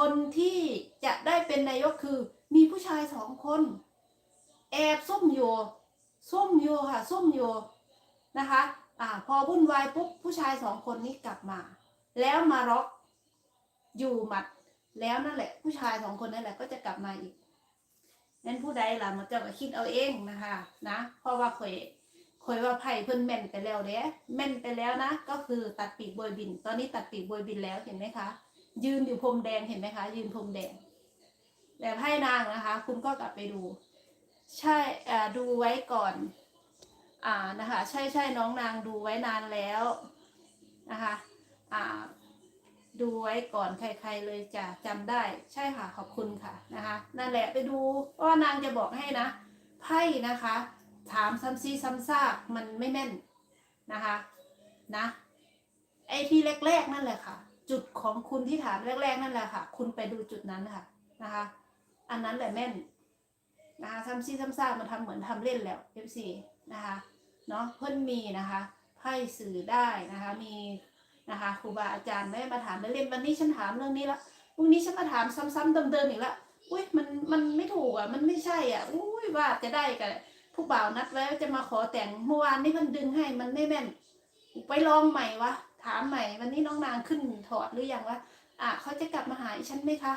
คนที่จะได้เป็นนายกคือ มีผู้ชายสองคน แอบซุ่มอยู่ซุ่มอยู่ค่ะซุ่มอยู่นะคะอ่าพอวุ่นวายปุ๊บผู้ชายสองคนนี้กลับมา แล้วมาร็อกอยู่หมัดแล้วนั่นแหละ ผู้ชายสองคนนั่นแหละก็จะกลับมาอีกนั้นผู้ใดล่ะมันจะมาคิดเอาเองนะคะนะเพราะว่าเคยเคยว่าไพ่เพิ่นแม่นไปแล้วเด้แม่นไปแล้วนะ ก็คือตัดปีกโบยบิน ตอนนี้ตัดปีกโบยบินแล้วเห็นไหมคะ ยืนอยู่พรมแดงเห็นไหมคะ ยืนพรมแดงแต่ไพ่นางนะคะ คุณก็กลับไปดู ใช่ดูไว้ก่อน อ่านะคะ ใช่ใช่น้องนางดูไว้นานแล้วนะคะอ่าดูไว้ก่อนใคร ๆเลยจะจำได้ใช่ค่ะขอบคุณค่ะนะคะ นั่นแหละไปดูเพราะว่านางจะบอกให้นะไพ่นะคะ ถามซ้ำซีซ้ำซากมันไม่แม่นนะคะนะไอที่แรกๆนั่นแหละค่ะ จุดของคุณที่ถามแรก ๆ นั่นแหละค่ะ คุณไปดูจุดนั้นค่ะนะคะ อันนั้นแหละแม่นนะคะซ้ำซีซ้ำซามันทำเหมือนทำเล่นแล้ว FC นะคะเนาะเพิ่นมีนะคะไพ่สื่อได้นะคะ มีนะคะครูบาอาจารย์ไม่มาถามเล่นๆวันนี้ฉันถามเรื่องนี้ละพรุ่งนี้ฉันมาถามซ้ำๆเดิมๆอีกละอุ้ยมันมันไม่ถูกอะมันไม่ใช่อะอุ้ยว่าจะได้กันผู้บ่าวนัดไว้วจะมาขอแต่งเมื่อวานนี้มันดึงให้มันไม่แม่นไปลองใหม่วะ ถามใหม่วันนี้น้องนางขึ้นถอดหรือยังวะอะเขาจะกลับมาหาอีฉันไหมคะ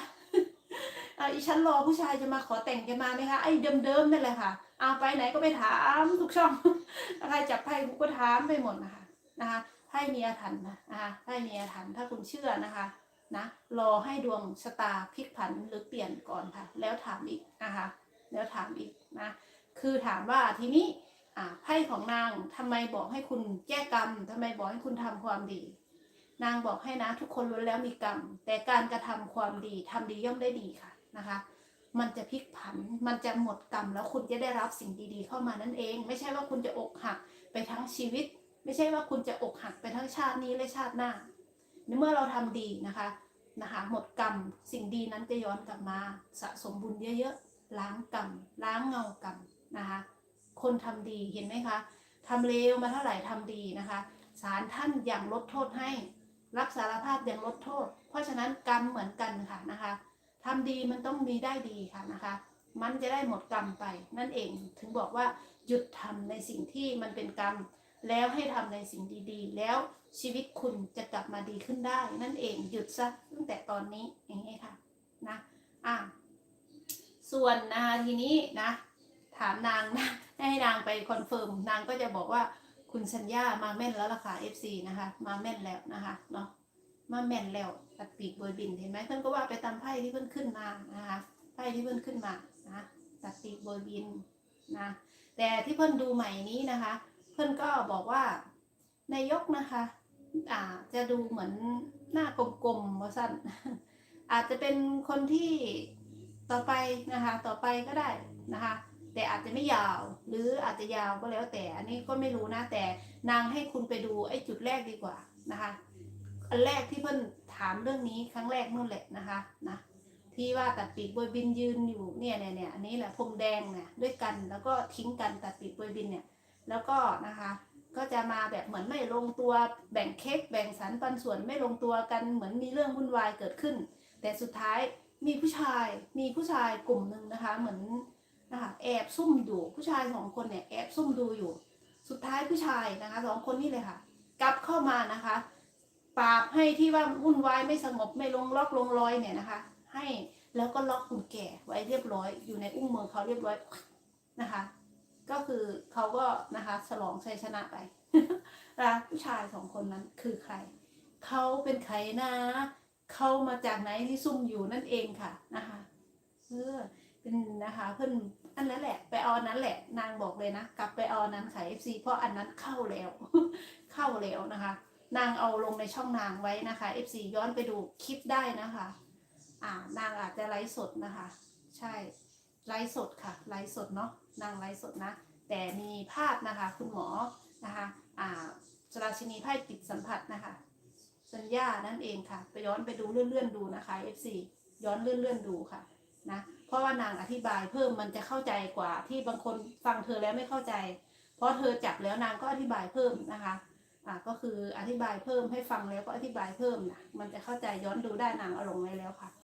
อะอีฉันรอผู้ชายจะมาขอแต่งจะมาไหมคะไอ้เดิมๆนั่นแหละค่ะเอาไปไหนก็ไปถามทุกช่องใครจับไพ่กูก็ถามไปหมดนะคะนะคะไพ่มีอาถรรพ์นะนะคะไพ่มีอาถรรพ์ถ้าคุณเชื่อนะคะนะรอให้ดวงชะตาพลิกผันหรือเปลี่ยนก่อนค่ะ แล้วถามอีกนะคะแล้วถามอีกนะคือถามว่าทีนี้ ไพ่ของนางทำไมบอกให้คุณแก้กรรมทำไมบอกให้คุณทำความดี นางบอกให้นะทุกคนล้วนแล้วมีกรรม แต่การกระทำความดีทำดีย่อมได้ดีค่ะนะคะ มันจะพลิกผัน มันจะหมดกรรมแล้วคุณจะได้รับสิ่งดีๆ เข้ามานั่นเอง ไม่ใช่ว่าคุณจะอกหักไปทั้งชีวิต ไม่ใช่ว่าคุณจะอกหักไปทั้งชาตินี้และชาติหน้าในเมื่อเราทำดีนะคะนะคะ หมดกรรมสิ่งดีนั้นจะย้อนกลับมา สะสมบุญเยอะๆล้างกรรมล้างเงากรรมนะคะ คนทำดีเห็นไหมคะทำเลวมาเท่าไหร่ทำดีนะคะศาลท่านอย่างลดโทษให้ รับสารภาพอย่างลดโทษ เพราะฉะนั้นกรรมเหมือนกันค่ะนะคะทำดีมันต้องมีได้ดีค่ะนะคะ มันจะได้หมดกรรมไปนั่นเองถึงบอกว่าหยุดทำในสิ่งที่มันเป็นกรรม แล้วให้ทำในสิ่งดีๆ แล้วชีวิตคุณจะกลับมาดีขึ้นได้ นั่นเองหยุดซะตั้งแต่ตอนนี้อย่างนี้ค่ะนะอะส่วนนาทีนี้นะถามนางนะ ให้นางไปคอนเฟิร์มนางก็จะบอกว่าคุณชัญญามาแม่นแล้วล่ะค่ะ FC นะคะ มาแม่นแล้วนะคะเนาะมาแม่นแล้วตัดปีกโบยบินเห็นไหมเพื่อนก็ว่าไปตามไพ่ที่เพื่อนขึ้นมานะคะไพ่ที่เพื่อนขึ้นมานะตัดปีกโบยบินนะแต่ที่เพื่อนดูใหม่นี้นะคะ เพื่อนก็บอกว่านายกนะคะอ่าจะดูเหมือนหน้ากลมๆว่าสั้นอาจจะเป็นคนที่ต่อไปนะคะ ต่อไปก็ได้นะคะ แต่อาจจะไม่ยาว หรืออาจจะยาวก็แล้วแต่อันนี้ก็ไม่รู้นะแต่นางให้คุณไปดูไอ้จุดแรกดีกว่านะคะ อันแรกที่เพิ่นถามเรื่องนี้ครั้งแรกนู่นแหละนะคะนะที่ว่าตัดปีกบวยบินยืนอยู่เนี่ยเนี่ยเนี่ยอันนี้แหละพรมแดงเนี่ยด้วยกันแล้วก็ทิ้งกันตัดปีกบวยบินเนี่ยแล้วก็นะคะก็จะมาแบบเหมือนไม่ลงตัวแบ่งเค้กแบ่งสรรปันส่วนไม่ลงตัวกันเหมือนมีเรื่องวุ่นวายเกิดขึ้น แต่สุดท้ายมีผู้ชายมีผู้ชายกลุ่มหนึ่งนะคะ เหมือน นะคะแอบซุ่มอยู่ผู้ชายสองคนเนี่ยแอบซุ่มดูอยู่ สุดท้ายผู้ชายนะคะสองคนนี้เลยค่ะ กลับเข้ามานะคะ ปราบให้ที่ว่าวุ่นวายไม่สงบไม่ลงล็อกลงรอยเนี่ยนะคะ ให้แล้วก็ล็อกคุณแก่ไว้เรียบร้อย อยู่ในอุ้งมือเขาเรียบร้อยนะคะ ก็คือเขาก็นะคะฉลองชัยชนะไปนะผู้ชายสองคนนั้นคือใครเขาเป็นใครนะเขามาจากไหนที่ซุ่มอยู่นั่นเองค่ะนะคะเออเป็นนะคะเพื่อน อันนั้นแหละ ไปเอาอันนั้นแหละ นางบอกเลยนะ กลับไปเอาอันนั้นขายเอฟซีเพราะอันนั้นเข้าแล้ว เข้าแล้วนะคะ นางเอาลงในช่องนางไว้นะคะ FC ย้อนไปดูคลิปได้นะคะ อ่านางอาจจะไลฟ์สดนะคะ ใช่ ไลฟ์สดค่ะ ไลฟ์สดเนาะ นางไลฟ์สดนะ แต่มีภาพนะคะ คุณหมอนะคะ อ่าสราชินีไพ่จิตสัมผัสนะคะ สัญญานั่นเองค่ะ ไปย้อนไปดูเลื่อนๆดูนะคะ FC ย้อนเลื่อนๆดูค่ะ นะเพราะว่านางอธิบายเพิ่มมันจะเข้าใจกว่าที่บางคนฟังเธอแล้วไม่เข้าใจ เพราะเธอจับแล้วนางก็อธิบายเพิ่มนะคะอ่าก็คืออธิบายเพิ่มให้ฟังแล้วก็อธิบายเพิ่มนะมันจะเข้าใจย้อนดูได้นางเอาลงไว้แล้วค่ะ